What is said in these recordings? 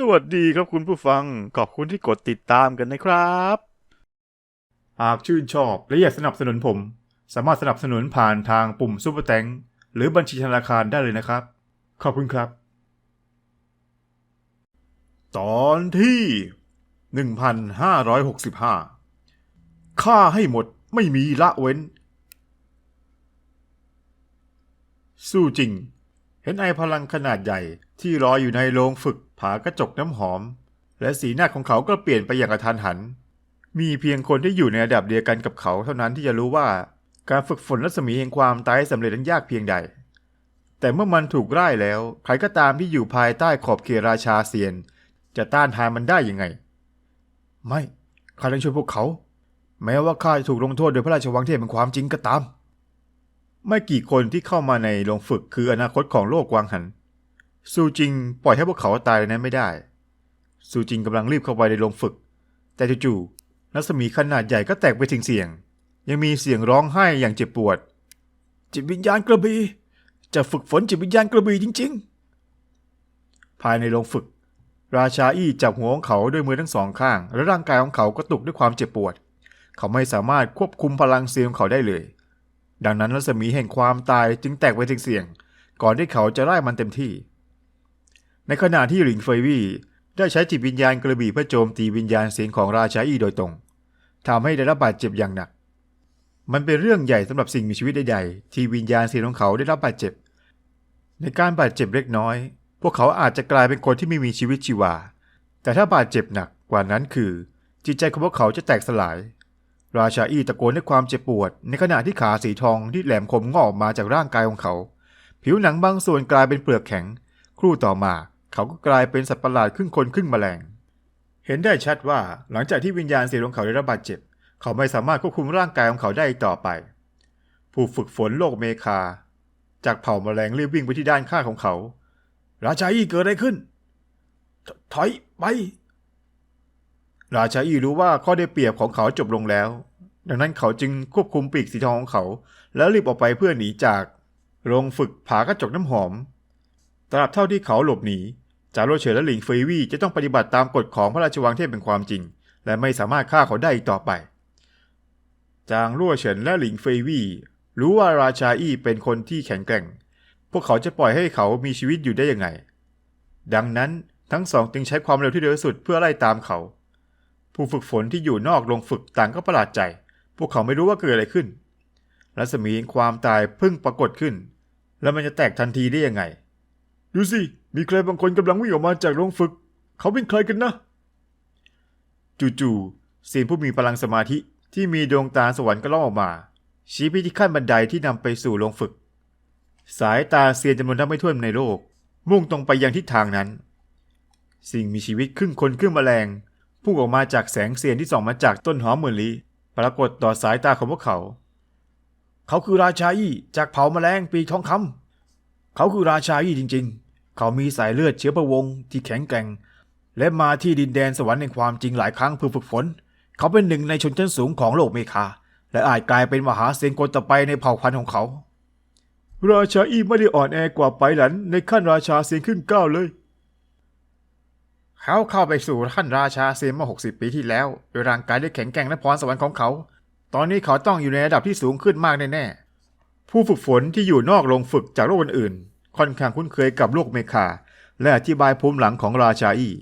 สวัสดีครับคุณผู้ฟัง ขอบคุณที่กดติดตามกันนะครับ หากชื่นชอบและอยากสนับสนุนผม สามารถสนับสนุนผ่านทางปุ่มซุปเปอร์แตงหรือบัญชีธนาคารได้เลยนะครับ ขอบคุณครับ ตอนที่ 1565ฆ่าให้หมดไม่มีละเว้น สู้จริง เห็นไอพลังขนาดใหญ่ที่รออยู่ในโรงฝึก ผากระจกน้ำหอม และสีหน้าของเขาก็เปลี่ยนไปอย่างกระทันหัน มีเพียงคนที่อยู่ในระดับเดียวกันกับเขาเท่านั้นที่จะรู้ว่าการฝึกฝนรัศมีแห่งความตายสำเร็จนั้นยากเพียงใด แต่เมื่อมันถูกร่แล้ว ใครก็ตามที่อยู่ภายใต้ขอบเขตราชาเซียน จะต้านทานมันได้ยังไง ไม่ข้าต้องช่วยพวกเขา แม้ว่าข้าจะถูกลงโทษโดยพระราชวังที่เป็นความจริงก็ตาม ไม่กี่คนที่เข้ามาในโรงฝึกคืออนาคตของโลกกวางหัน ซูจิงปล่อยให้พวกเขาตายในนั้นไม่ได้ ซูจิงกำลังรีบเข้าไปในโรงฝึก แต่จู่ๆรัศมีขนาดใหญ่ก็แตกไปถึงเสียง ยังมีเสียงร้องไห้อย่างเจ็บปวด จิตวิญญาณกระบี่จะฝึกฝนจิตวิญญาณกระบี่จริง ๆ ภายในโรงฝึก ราชาอี้จับหัวของเขาด้วยมือทั้งสองข้าง และร่างกายของเขาก็ตุกด้วยความเจ็บปวด เขาไม่สามารถควบคุมพลังเสียงของเขาได้เลย ดังนั้นรัศมีแห่งความตายจึงแตกไปถึงเสียง ก่อนที่เขาจะไล่มันเต็มที่ ในขณะที่หลิงเฟยวี่ได้ใช้จิตวิญญาณกระบี่เพื่อโจมตีวิญญาณเสียงของราชาอี้โดยตรงทำให้ได้รับบาดเจ็บอย่างหนัก มันเป็นเรื่องใหญ่สำหรับสิ่งมีชีวิตใดๆที่วิญญาณเสียงของเขาได้รับบาดเจ็บ ในการบาดเจ็บเล็กน้อย พวกเขาอาจจะกลายเป็นคนที่ไม่มีชีวิตชีวา แต่ถ้าบาดเจ็บหนักกว่านั้นคือ จิตใจของพวกเขาจะแตกสลาย ราชาอี้ตะโกนด้วยความเจ็บปวด ในขณะที่ขาสีทองที่แหลมคมงอกออกมาจากร่างกายของเขา ผิวหนังบางส่วนกลายเป็นเปลือกแข็ง ครู่ต่อมา เขาก็กลายเป็นสัตว์ประหลาดครึ่งคนครึ่งแมลง เห็นได้ชัดว่าหลังจากที่วิญญาณเสียของเขาได้รับบาดเจ็บ เขาไม่สามารถควบคุมร่างกายของเขาได้อีกต่อไป ผู้ฝึกฝนโลกเมคา จากเผ่าแมลงรีบวิ่งไปที่ด้านข้างของเขา ราชาอี้เกิดอะไรขึ้น ถอยไป ราชาอี้รู้ว่าข้อได้เปรียบของเขาจบลงแล้ว ดังนั้นเขาจึงควบคุมปีกสีทองของเขา แล้วรีบออกไปเพื่อหนีจากโรงฝึกผากระจกน้ำหอม ตราบเท่าที่เขาหลบหนี จาโรเฉินและหลิงเฟยวี่จะต้องปฏิบัติตามกฎของพระราชวังเที่เป็นความจริง และไม่สามารถฆ่าเขาได้อีกต่อไป จางรั่วเฉินและหลิงเฟยวี่รู้ว่าราชาอี้เป็นคนที่แข็งแกร่ง พวกเขาจะปล่อยให้เขามีชีวิตอยู่ได้ยังไง ดังนั้นทั้งสองจึงใช้ความเร็วที่เร็วที่สุดเพื่อไล่ตามเขา ผู้ฝึกฝนที่อยู่นอกโรงฝึกต่างก็ประหลาดใจ พวกเขาไม่รู้ว่าเกิดอะไรขึ้น รัศมีความตายเพิ่งปรากฏขึ้น แล้วมันจะแตกทันทีได้ยังไง ดูสิ มีใครบางคนกำลังวิ่งออกมาจากโรงฝึก เขาเป็นใครกันนะ จู่ๆเสียงผู้มีพลังสมาธิที่มีดวงตาสวรรค์ก็ล่อออกมา ชี้ไปที่ขั้นบันไดที่นำไปสู่โรงฝึก สายตาเซียนจำนวนนับไม่ถ้วนในโลก มุ่งตรงไปยังทิศทางนั้น สิ่งมีชีวิตครึ่งคนครึ่งแมลงพุ่งออกมาจากแสงเซียนที่ส่องมาจากต้นหอมหมื่นลีปรากฏต่อสายตาของพวกเขา เขาคือราชาอี้จากเผ่าแมลงปีกทองคำเขาคือราชาอี้จริง ๆ เขามีสายเลือดเชื้อพระวงศ์ที่แข็งแกร่ง และมาที่ดินแดนสวรรค์แห่งความจริงหลายครั้งเพื่อฝึกฝน เขาเป็นหนึ่งในชนชั้นสูงของโลกเมคา และอาจกลายเป็นมหาเซียนคนต่อไปในเผ่าพันธุ์ของเขา ราชาอี้ไม่ได้อ่อนแอกว่าไปหลันในขั้นราชาเซียนขึ้นก้าวเลย เขาเข้าไปสู่ขั้นราชาเซียนเมื่อ60 ปีที่แล้วโดยร่างกายได้แข็งแกร่งและพรสวรรค์ของเขา ตอนนี้เขาต้องอยู่ในระดับที่สูงขึ้นมากแน่ๆผู้ฝึกฝนที่อยู่นอกโรงฝึกจากโลกอื่นๆ ค่อนข้างคุ้นเคยกับโลกเมคา และอธิบายภูมิหลังของราชาอี้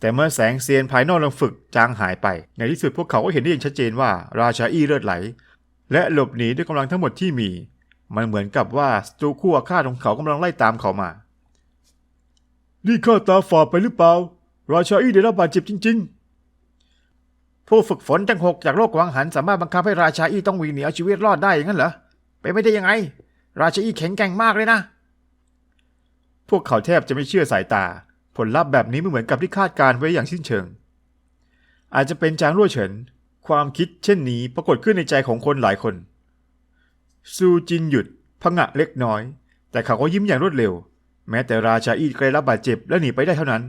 แต่เมื่อแสงเซียนภายนอกโรงฝึกจางหายไป ในที่สุดพวกเขาก็เห็นได้อย่างชัดเจนว่าราชาอี้เลือดไหล และหลบหนีด้วยกำลังทั้งหมดที่มี มันเหมือนกับว่าสตูคู่อาฆาตของเขากำลังไล่ตามเขามา นี่ข้าตาฝาดไปหรือเปล่า ราชาอี้ได้รับบาดเจ็บจริง ๆ ผู้ฝึกฝนทั้งหกจากโลกวังหันสามารถบังคับให้ราชาอี้ต้องวิ่งหนีเอาชีวิตรอดได้อย่างนั้นเหรอ ไปนไม่ได้ยังไง ราชาอี้แข็งแกร่งมากเลยนะ พวกเขาแทบจะไม่เชื่อสายตา ผลลัพธ์แบบนี้ไม่เหมือนกับที่คาดการไว้อย่างสิ้นเชิง อาจจะเป็นจางรั่วเฉิน ความคิดเช่นนี้ปรากฏขึ้นในใจของคนหลายคน ซูจินหยุดพงะเล็กน้อย แต่เขาก็ยิ้มอย่างรวดเร็ว แม้แต่ราชาอี้ใกล้รับบาดเจ็บและหนีไปได้เท่านั้น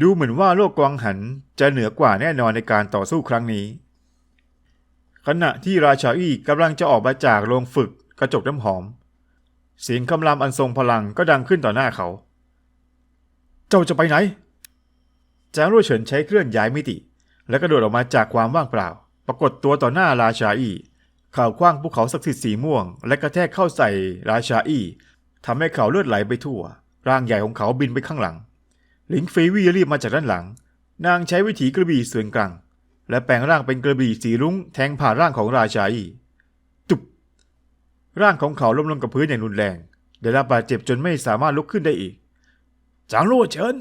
ดูเหมือนว่าโลกกวางหันจะเหนือกว่าแน่นอนในการต่อสู้ครั้งนี้ ขณะที่ราชาอี้กำลังจะออกมาจากโรงฝึกกระจกน้ำหอม เสียงคำรามอันทรงพลังก็ดังขึ้นต่อหน้าเขา เจ้าจะไปไหน จางรั่วเฉินใช้เคลื่อนย้ายมิติ และกระโดดออกมาจากความว่างเปล่า ปรากฏตัวต่อหน้าราชาอี้ข่าวคว้างภูเขาศักดิ์สิทธิ์สีม่วง และกระแทกเข้าใส่ราชาอี้ทำให้เขาเลือดไหลไปทั่ว ร่างใหญ่ของเขาบินไปข้างหลัง หลิงฟยวี่รีบมาจากด้านหลัง นางใช้วิถีกระบี่ส่วนกลาง และแปลงร่างเป็นกระบี่สีรุ้งแทงผ่านร่างของราชาอี้ ร่างของเขาล้มลงกับพื้นอย่างรุนแรง ได้รับบาดเจ็บจนไม่สามารถลุกขึ้นได้อีก จางรั่เฉิน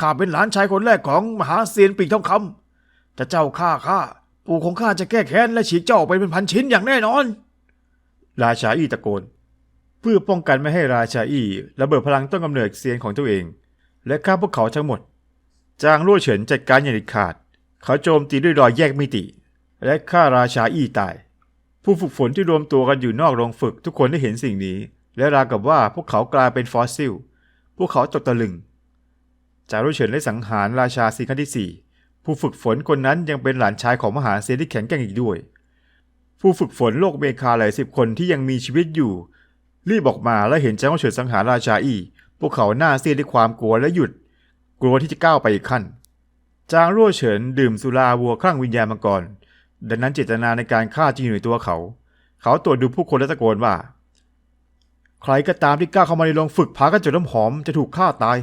ข้าเป็นหลานชายคนแรกของมหาเซียนปีกทองคำถ้าเจ้าฆ่าข้าปู่ของข้าจะแก้แค้นและฉีกเจ้าออกไปเป็นพันชิ้นอย่างแน่นอน ราชาอี้ตะโกน เพื่อป้องกันไม่ให้ราชาอี้ระเบิดพลังต้นกำเนิดเซียนของตัวเอง และฆ่าพวกเขาทั้งหมด จางรั่เฉินจัดการอย่างเด็ดขาด เขาโจมตีด้วยรอยแยกมิติ และฆ่าราชาอี้ตาย ผู้ฝึกฝนที่รวมตัวกันอยู่นอกโรงฝึกทุกคนได้เห็นสิ่งนี้ และราวกับว่าพวกเขากลายเป็นฟอสซิล พวกเขาตกตะลึง จารุเฉินได้สังหารราชาซีครั้งที่สี่ผู้ฝึกฝนคนนั้นยังเป็นหลานชายของมหาเซียนที่แข็งแกร่งอีกด้วย ผู้ฝึกฝนโลกเมคาหลายสิบคนที่ยังมีชีวิตอยู่ รีบออกมาและเห็นจารุเฉินสังหารราชาอี พวกเขาหน้าเซียนด้วยความกลัวและหยุด กลัวที่จะก้าวไปอีกขั้น จางรั่วเฉินดื่มสุราวัวคลั่งวิญญาณมาก่อน ดังนั้นเจตนาในการฆ่าจึงอยู่ในตัวเขา เขาตรวจดูผู้คนและตะโกนว่า ใครก็ตามที่กล้าเข้ามาในโรงฝึกผากระจกน้ำหอมจะถูกฆ่าตาย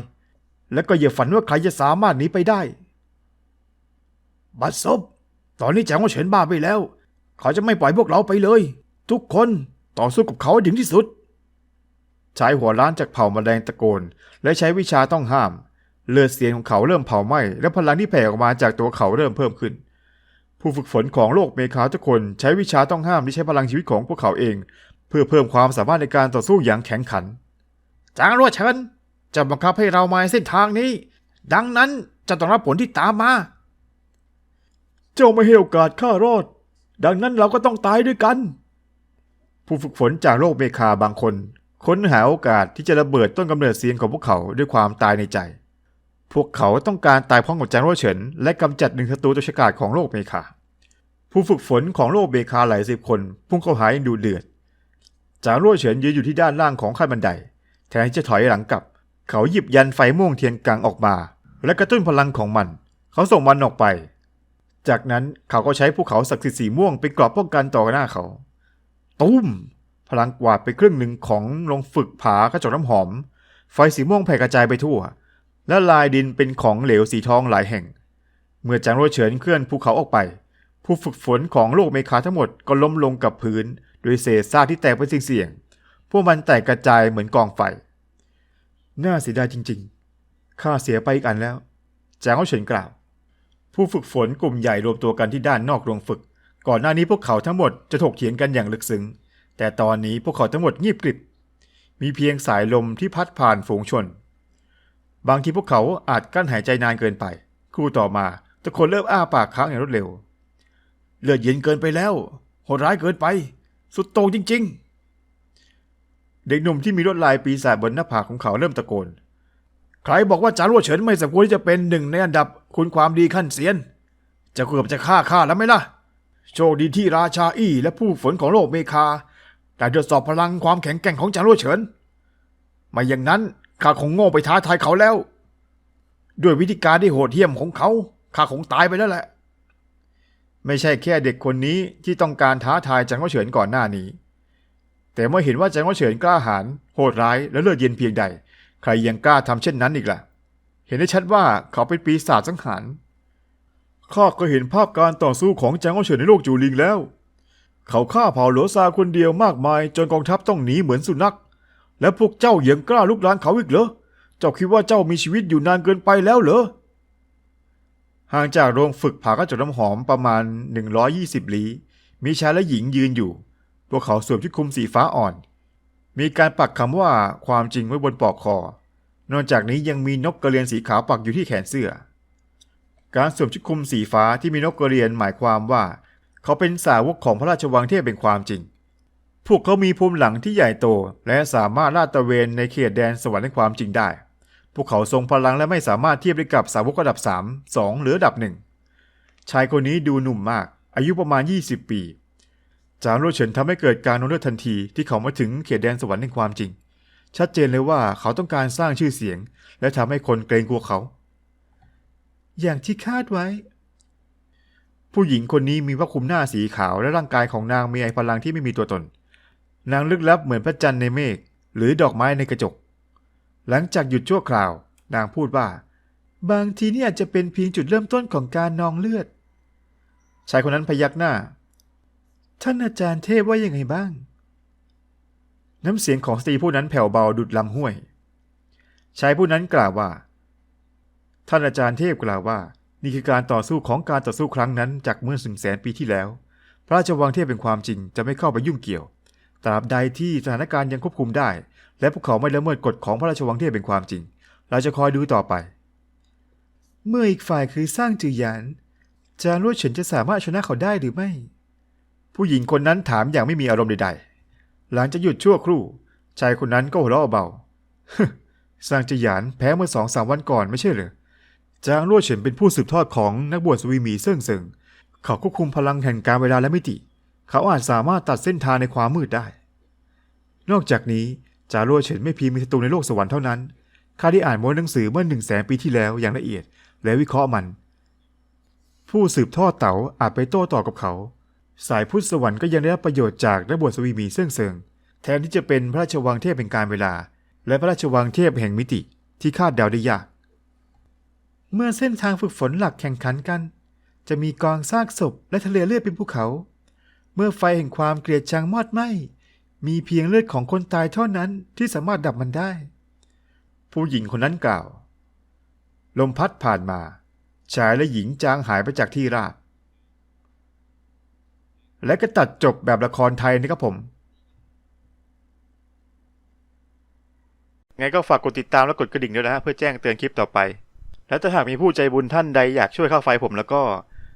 และก็อย่าฝันว่าใครจะสามารถหนีไปได้ บัดซบ ตอนนี้แจงว่าเฉินบ้าไปแล้ว เขาจะไม่ปล่อยพวกเราไปเลย ทุกคนต่อสู้กับเขาให้ถึงที่สุด ชายหัวล้านจากเผ่าแมลงตะโกน และใช้วิชาต้องห้าม เลือดเสียงของเขาเริ่มเผาไหม้และพลังที่แผ่ออกมาจากตัวเขาเริ่มเพิ่มขึ้น ผู้ฝึกฝนของโลกเมคาทุกคนใช้วิชาต้องห้ามที่ใช้พลังชีวิตของพวกเขาเอง เพื่อเพิ่มความสามารถในการต่อสู้อย่างแข็งขัน จางรัวเฉินจะบังคับให้เรามาเส้นทางนี้ ดังนั้นจะต้องรับผลที่ตามมา เจ้าไม่ให้โอกาสข้ารอด ดังนั้นเราก็ต้องตายด้วยกัน ผู้ฝึกฝนจากโลกเมคาบางคน ค้นหาโอกาสที่จะระเบิดต้นกำเนิดเสียงของพวกเขาด้วยความตายในใจ พวกเขาต้องการตายพร้อมกับจางรั่วเฉิน และกำจัดหนึ่งศัตรูตัวฉกาจของโลกเมคา ผู้ฝึกฝนของโลกเมคาหลายสิบคน พุ่งเข้าหาอย่างดูเดือด จางรั่วเฉินยืนอยู่ที่ด้านล่างของขั้นบันได แทนที่จะถอยหลังกลับ เขาหยิบยันไฟม่วงเทียนกังออกมา และกระตุ้นพลังของมัน เขาส่งมันออกไป จากนั้นเขาก็ใช้ภูเขาศักดิ์สิทธิ์สีม่วงเป็นกรอบป้องกันต่อหน้าเขา ตุ้ม พลังกวาดไปครึ่งหนึ่งของโรงฝึกผากระจกน้ำหอม ไฟสีม่วงแผ่กระจายไปทั่ว และลายดินเป็นของเหลวสีทองหลายแห่ง เมื่อจางโรเฉินเคลื่อนภูเขาออกไป ผู้ฝึกฝนของโลกเมคาทั้งหมดก็ล้มลงกับพื้นโดยเศษซากที่แตกเป็นเสี่ยงๆพวกมันแตกกระจายเหมือนกองไฟ น่าเสียดายจริงๆ ข้าเสียไปอีกอันแล้ว จางเขาเฉินกล่าว ผู้ฝึกฝนกลุ่มใหญ่รวมตัวกันที่ด้านนอกโรงฝึก ก่อนหน้านี้พวกเขาทั้งหมดจะถกเถียงกันอย่างลึกซึ้ง แต่ตอนนี้พวกเขาทั้งหมดเงียบกริบ มีเพียงสายลมที่พัดผ่านฝูงชน บางทีพวกเขาอาจกั้นหายใจนานเกินไป ครู่ต่อมาทุกคนเริ่มอ้าปากค้างอย่างรวดเร็ว เลือดเย็นเกินไปแล้วโหดร้ายเกินไป สุดโต่งจริง ๆ เด็กหนุ่มที่มีลวดลายปีศาจบนหน้าผากของเขาเริ่มตะโกน ใครบอกว่าจารัวเฉินไม่สมควรที่จะเป็นหนึ่งในอันดับคุณความดีขั้นเซียน จะเกือบจะฆ่าข้าแล้วไหมล่ะ โชคดีที่ราชาอี้และผู้ฝนของโลกเมคาได้ตรวจสอบพลังความแข็งแกร่งของจารัวเฉินไม่อย่างนั้น ข้าคงโง่ไปท้าทายเขาแล้ว ด้วยวิธีการที่โหดเหี้ยมของเขาข้าคงตายไปแล้วแหละ ไม่ใช่แค่เด็กคนนี้ที่ต้องการท้าทายจังหวะเฉินก่อนหน้านี้ แต่เมื่อเห็นว่าจังหวะเฉินกล้าหาญโหดร้ายและเลือดเย็นเพียงใด ใครยังกล้าทำเช่นนั้นอีกล่ะ เห็นได้ชัดว่าเขาเป็นปีศาจสังหารข้าก็เห็นภาพการต่อสู้ของจางเอาเฉินในโลกจูลิงแล้ว เขาฆ่าเผ่าหลัวซาคนเดียวมากมายจนกองทัพต้องหนีเหมือนสุนัข และพวกเจ้ายังกล้าลุกลานเขาอีกเหรอ เจ้าคิดว่าเจ้ามีชีวิตอยู่นานเกินไปแล้วเหรอ ห่างจากโรงฝึกผากระจกน้ำหอมประมาณ 120 ลี้ มีชายและหญิงยืนอยู่ พวกเขาสวมชุดคลุมสีฟ้าอ่อน มีการปักคำว่าความจริงไว้บนปลอกคอ นอกจากนี้ยังมีนกกระเรียนสีขาวปักอยู่ที่แขนเสื้อ การสวมชุดคลุมสีฟ้าที่มีนกกระเรียนหมายความว่า เขาเป็นสาวกของพระราชวังที่เป็นความจริง พวกเขามีภูมิหลังที่ใหญ่โต และสามารถลาดตระเวนในเขตแดนสวรรค์ในความจริงได้ พวกเขาทรงพลังและไม่สามารถเทียบได้กับสาวกระดับ 3 2 หรือระดับหนึ่งชายคนนี้ดูหนุ่มมาก อายุประมาณ 20 ปี จางโรเฉินทำให้เกิดการโนองเลือดทันทีที่เขามาถึงเขตแดนสวรรค์ในความจริง ชัดเจนเลยว่าเขาต้องการสร้างชื่อเสียง และทำให้คนเกรงกลัวเขา อย่างที่คาดไว้ผู้หญิงคนนี้มีผ้าคลุมหน้าสีขาวและร่างกายของนางมีไอพลังที่ไม่มีตัวตน นางลึกลับเหมือนพระจันทร์ในเมฆหรือดอกไม้ในกระจก หลังจากหยุดชั่วคราว นางพูดว่า บางทีนี่อาจจะเป็นเพียงจุดเริ่มต้นของการนองเลือด ชายคนนั้นพยักหน้า ท่านอาจารย์เทพว่ายังไงบ้าง น้ำเสียงของสตรีผู้นั้นแผ่วเบาดุดลำห้วย ชายผู้นั้นกล่าวว่า ท่านอาจารย์เทพกล่าวว่า นี่คือการต่อสู้ของการต่อสู้ครั้งนั้นจากเมื่อสิงแสนปีที่แล้ว พระราชวังเทพเป็นความจริงจะไม่เข้าไปยุ่งเกี่ยว ตราบใดที่สถานการณ์ยังควบคุมได้ และพวกเขาไม่ละเมิดกฎของพระราชวังเทพเป็นความจริง เราจะคอยดูต่อไป เมื่ออีกฝ่ายคือสร้างจือหยานจางรู้เฉินจะสามารถชนะเขาได้หรือไม่ ผู้หญิงคนนั้นถามอย่างไม่มีอารมณ์ใดๆ หลังจากหยุดชั่วครู่ชายคนนั้นก็หัวเราะเบาสร้างจือหยานแพ้เมื่อสองสามวันก่อนไม่ใช่เหรอจางรั่วเฉินเป็นผู้สืบทอดของนักบวชสวีมีเซิ่งเซิงเขาควบคุมพลังแห่งการเวลาและมิติ เขาอาจสามารถตัดเส้นทางในความมืดได้ นอกจากนี้จารัวเฉินไม่เพียงมีศัตรูในโลกสวรรค์เท่านั้นข้าได้อ่านม้วนหนังสือเมื่อหนึ่งแสนปีที่แล้วอย่างละเอียด และวิเคราะห์มัน ผู้สืบทอดเต๋าอาจไปโต้ตอบกับเขา สายพุทธสวรรค์ก็ยังได้รับประโยชน์จากนักบวชสวีมีเซิ่องเซิงแทนที่จะเป็นพระราชวังเทพแห่งการเวลา และพระราชวังเทพแห่งมิติที่คาดเดาได้ยาก เมื่อเส้นทางฝึกฝนหลักแข่งขันกัน จะมีกองซากศพและทะเลเลือดเป็นภูเขา มื่อไฟแห่งความเกลียดชังมอดไหม้ มีเพียงเลือดของคนตายเท่านั้นที่สามารถดับมันได้ ผู้หญิงคนนั้นกล่าว ลมพัดผ่านมา ชายและหญิงจางหายไปจากที่ราบ และก็ตัดจบแบบละครไทยนะครับผม ไงก็ฝากกดติดตามและกดกระดิ่งด้วยนะฮะเพื่อแจ้งเตือนคลิปต่อไป และถ้าหากมีผู้ใจบุญท่านใดอยากช่วยค่าไฟผมแล้วก็